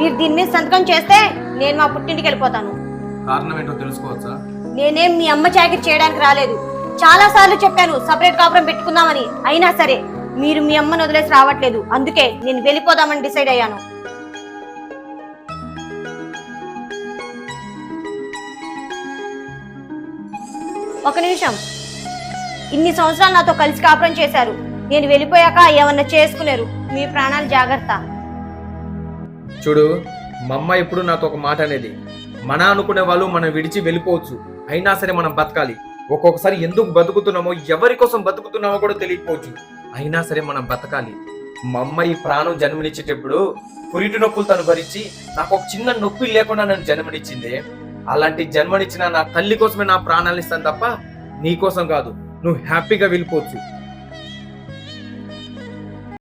మీరు దీని మీద సంతకం చేస్తే నేను మా పుట్టింటికి వెళ్ళిపోతాను. కారణం ఏంటో తెలుసుకోవచ్చా? నేనేం మీ అమ్మ చాకరీ చేయడానికి రాలేదు. చాలా సార్లు చెప్పాను సపరేట్ కాపురం పెట్టుకుందామని. అయినా సరే మీరు మీ అమ్మను వదిలేసి రావట్లేదు. అందుకే నేను వెళ్ళిపోదామని డిసైడ్ అయ్యాను. ఒక నిమిషం. ఇన్ని సంవత్సరాలు నాతో కలిసి కాపురం చేశారు. నేను వెళ్ళిపోయాక ఏమన్నా చేసుకునేరు. మీ ప్రాణాలు జాగ్రత్త. చూడు మా అమ్మ ఎప్పుడు నాతో ఒక మాట అనేది మన అనుకునే వాళ్ళు మనం విడిచి వెళ్ళిపోవచ్చు అయినా సరే మనం బతకాలి. ఒక్కొక్కసారి ఎందుకు బతుకుతున్నామో ఎవరి కోసం బతుకుతున్నామో కూడా తెలియకపోవచ్చు. అయినా సరే మనం బతకాలి. మా అమ్మ ఈ ప్రాణం జన్మనిచ్చేటప్పుడు పురిటి నొప్పులు తను భరించి నాకు ఒక చిన్న నొప్పి లేకుండా నన్ను జన్మనిచ్చింది. అలాంటి జన్మనిచ్చిన నా తల్లి కోసమే నా ప్రాణాలు ఇస్తాను తప్ప నీ కోసం కాదు. నువ్వు హ్యాపీగా వెళ్ళిపోవచ్చు.